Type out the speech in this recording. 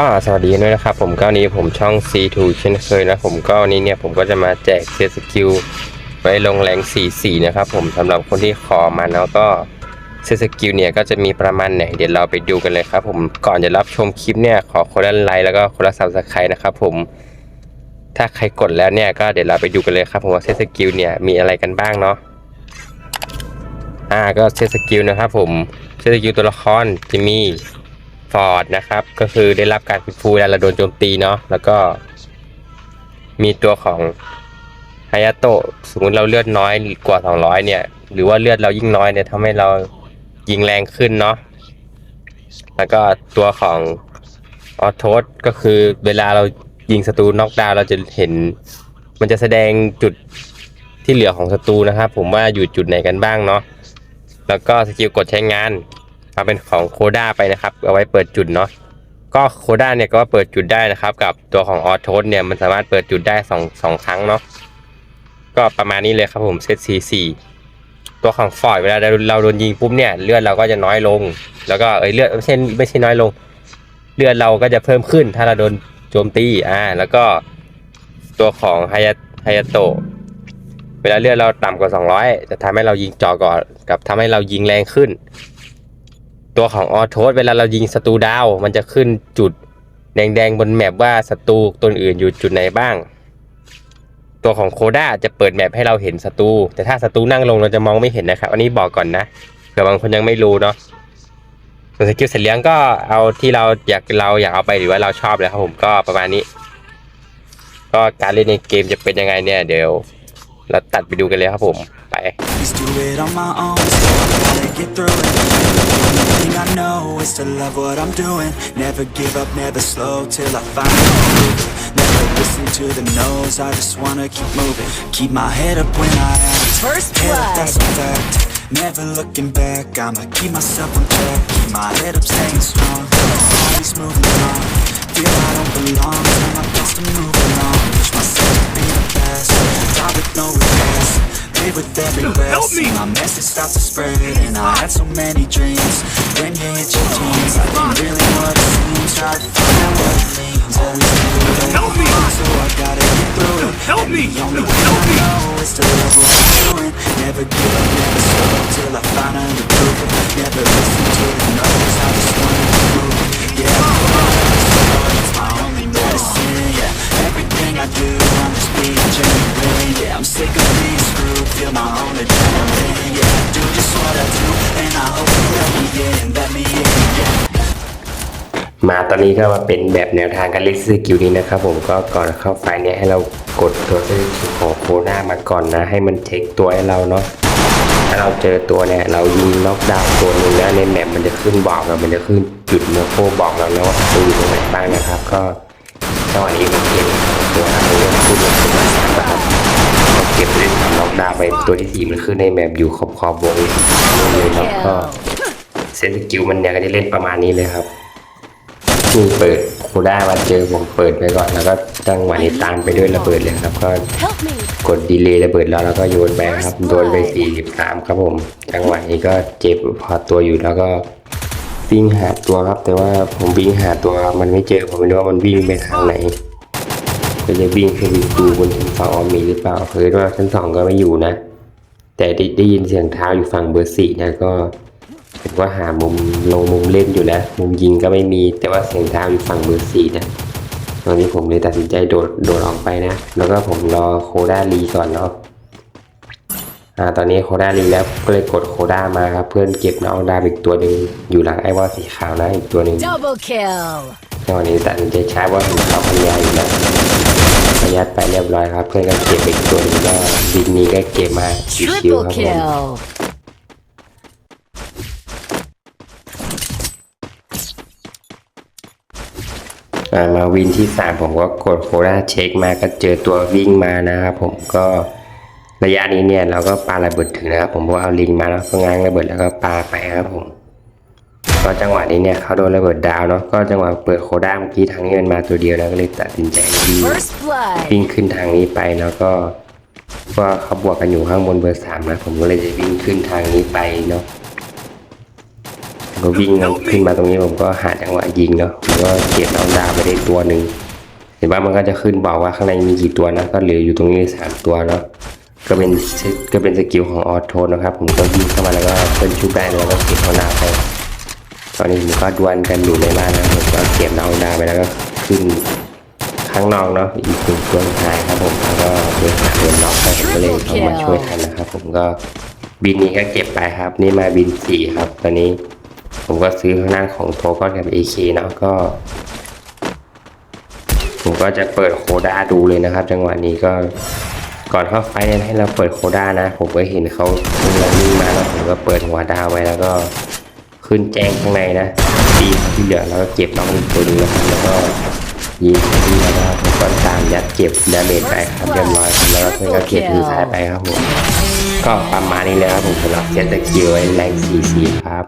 ก็สวัสดีด้วยนะครับผมก็วันนี้ผมช่อง C2 เช่นเคยนะผมก็วันนี้เนี่ยผมก็จะมาแจกเซสกิลไว้ลงแรง44นะครับผมสำหรับคนที่ขอมาแล้วก็เซสกิลเนี่ยก็จะมีประมาณไหนเดี๋ยวเราไปดูกันเลยครับผมก่อนจะรับชมคลิปเนี่ยขอคนละไลค์แล้วก็คนละซับสไครต์นะครับผมถ้าใครกดแล้วเนี่ยก็เดี๋ยวเราไปดูกันเลยครับผมว่าเซสกิลเนี่ยมีอะไรกันบ้างเนาะอ่าก็เซสกิลนะครับผมเซสกิลตัวละครจะมี ฟอร์ดนะครับ ก็คือได้รับการฟื้นฟูเวลาเราโดนโจมตีเนาะแล้วก็มีตัวของฮายาโตะสมมติเราเลือดน้อยกว่า 200 เนี่ย หรือว่าเลือดเรายิ่งน้อยเนี่ยทำให้เรายิงแรงขึ้นเนาะแล้วก็ตัวของออโทสก็คือเวลาเรายิงศัตรูน็อกดาวเราจะเห็น มันจะแสดงจุดที่เหลือของศัตรูนะครับ ผมว่าอยู่จุดไหนกันบ้างเนาะแล้วก็สกิลกดใช้งาน เอาเป็นของโคด้าไปนะครับ เอาไว้เปิดจุดเนาะก็โคด้าเนี่ยก็เปิดจุดได้นะครับ กับตัวของออโทสเนี่ยมันสามารถเปิดจุดได้สองสองครั้งเนาะก็ประมาณนี้เลยครับผมเซตซีซีตัวของฟอร์ดเวลาเราโดนยิงปุ๊บเนี่ยเลือดเราก็จะน้อยลง แล้วก็เอ้ยเลือดไม่ใช่ไม่ใช่น้อยลง เลือดเราก็จะเพิ่มขึ้น ถ้าเราโดนโจมตีอ่าแล้วก็ตัวของไฮยาไฮยาโตเวลาเลือดเราต่ำกว่า 200 จะทำให้เรายิงจอก่อนกับทำให้เรายิงแรงขึ้น ตัวของออโทสเวลาเรายิงศัตรูดาว มันจะขึ้นจุดแดงๆบนแมปว่าศัตรูตัวอื่นอยู่จุดไหนบ้าง ตัวของโคด้าจะเปิดแมปให้เราเห็นศัตรูแต่ถ้าศัตรูนั่งลงเราจะมองไม่เห็นนะครับ อันนี้บอกก่อนนะเผื่อบางคนยังไม่รู้เนาะส่วนสกิลเสร็จเลี้ยงก็เอาที่เราอยากเราอยากเอาไปหรือว่าเราชอบเลยครับผมก็ประมาณนี้ ก็การเล่นในเกมจะเป็นยังไงเนี่ยเดี๋ยว เราตัดไปดูกันเลยครับผม ไป Just do it on my own, so I gotta get through it. The only thing I know is to love what I'm doing. Never give up, never slow till I find it. Never listen to the no's, I just wanna keep moving. Keep my head up when I act. First Head up, blood. that's a fact. Never looking back, I'ma keep myself on track. Keep my head up, staying strong. Live with every breath. See my message start to spread, and I had so many dreams. When you hit your teens, I ain't really what it seems. Try to find out what it means. At least do it. Help me! So I gotta get through it. Help me! The only Help me! I know is to love what I'm doing. Never give up, never slow till I finally prove it. Never listen to the no's. I just wanna. Yeah, it's my only medicine. Yeah, everything I do, I'm just being genuine. Yeah, I'm sick of. Feel my own adrenaline. Yeah, do just what I do, and I hope you let me in. Let me in. Yeah. มาตอนนี้ก็มาเป็นแบบแนวทางการเล่นสกิลนี้นะครับผมก็ก่อนเข้าไฟเนี่ยให้เรากดตัวสกิลของโคหน้ามาก่อนนะ ให้มันเช็คตัวให้เราเนาะถ้าเราเจอตัวเนี่ยเรายิงน็อกดาวน์ตัวหนึ่งแล้วในแมปมันจะขึ้นบอกเรามันจะขึ้นจุดเนื้อโคบอกเรานะว่าตัวอยู่ตรงไหนบ้างนะครับ ก็จังหวะนี้ผมเก็บตัวห้าเรื่องขึ้นมาเป็นสามนะครับก็เก็บเล่นน็อกดาไปตัวที่สี่มันขึ้นในแมปอยู่ขอบขอบวงนู่นเลยเนาะก็เซนสกิลมันเนี่ยก็จะเล่นประมาณนี้เลยครับนี่เปิดโคด้ามาเจอผมเปิดไปก่อนแล้วก็จังหวะนี้ตามไปด้วยระเบิดเลยครับ ก็กดดีเลย์ระเบิดแล้วแล้วก็โยนไปครับโดนไป43ครับผมจังหวะนี้ก็เจ็บพอตัวอยู่แล้วก็วิ่งหาตัวครับ แต่ว่าผมวิ่งหาตัวมันไม่เจอผมไม่รู้ว่ามันวิ่งไปทางไหน ก็จะวิ่งขึ้นไปดูบนชั้นสองว่ามีหรือเปล่าคือว่าชั้นสองก็ไม่อยู่นะ แต่ได้ได้ยินเสียงเท้าอยู่ฝั่งเบอร์สี่นะก็เห็นว่าหามุมลงมุมเล่นอยู่นะมุมยิงก็ไม่มีแต่ว่าเสียงเท้าอยู่ฝั่งเบอร์สี่นะตอนนี้ผมเลยตัดสินใจโดดโดดออกไปนะ แล้วก็ผมรอโคด้ารีก่อนเนาะอ่าตอนนี้โคด้ารีแล้วก็เลยกดโคด้ามาครับเพื่อนเก็บน้องดาวอีกตัวหนึ่งอยู่หลังไอ้ว่าสีขาวนะอีกตัวหนึ่ง Double kill! จังหวะนี้ตัดสินใจใช้ว่าสีขาวพันยาอยู่แล้ว พยัดไปเรียบร้อยครับ เพื่อนก็เก็บอีกตัวนึงก็บินนี้ก็เก็บมาชิวๆครับผมมาวินที่สามผมก็กดโคราเช็คมาก็เจอตัววิ่งมานะครับผมก็ระยะนี้เนี่ยเราก็ปาระเบิดถึงนะครับผมก็เอาลิงมาแล้วก็ง้างระเบิดแล้วก็ปาไปครับผม ก็จังหวะนี้เนี่ยเขาโดนระเบิดดาวเนาะก็จังหวะเปิดโคด้าเมื่อกี้ทางนี้มันมาตัวเดียวแล้วก็เลยตัดสินใจวิ่ง First blood! วิ่งขึ้นทางนี้ไปแล้วก็ว่าเขาบวกกันอยู่ข้างบนเบอร์สามนะผมก็เลยจะวิ่งขึ้นทางนี้ไปเนาะผมก็วิ่งขึ้นมาตรงนี้ผมก็หาจังหวะยิงเนาะผมก็เก็บน้องดาวไปได้ตัวหนึ่งเห็นว่ามันก็จะขึ้นบอกว่าข้างในมีกี่ตัวนะก็เหลืออยู่ตรงนี้สามตัวเนาะก็เป็นก็เป็นสกิลของออโทนะครับ ผมก็วิ่งเข้ามาแล้วก็เพิ่นชุบได้แล้วก็เก็บน้องดาวไป ตอนนี้ผมก็ดวลกันอยู่ในบ้านนะผมก็เก็บน้องดาวไปแล้วก็ขึ้นข้างนอกเนาะอีกหนึ่งตัวสุดท้ายครับผมแล้วก็เดินหาเดินน็อกไปผมก็เลยเข้ามาช่วยทันนะครับ ผมก็บินนี้ก็เก็บไปครับ นี่มาบินสี่ครับ ตอนนี้ ผมก็ซื้อข้างหน้าของโทก้อนกับ AK เนาะก็ผมก็จะเปิดโคด้าดูเลยนะครับ จังหวะนี้ก็ก่อนเข้าไฟให้เราเปิดโคด้านะ ผมก็เห็นเขาขึ้นแล้วนิ่งมาแล้วผมก็เปิดหัวดาวไว้แล้วก็ ขึ้นแจ้งข้างในนะตีที่เหลือแล้วก็เก็บน้องอีกตัวหนึงนะครับแล้วก็ยิงที่แล้วก็ผมก็ตามยัดเก็บดาเมจไปครับเรียบร้อยครับแล้วก็เพื่อนก็เก็บมือซ้ายไปครับผมก็ประมาณนี้เลยครับผมสำหรับเซตสกิลไว้แรง 44 ครับ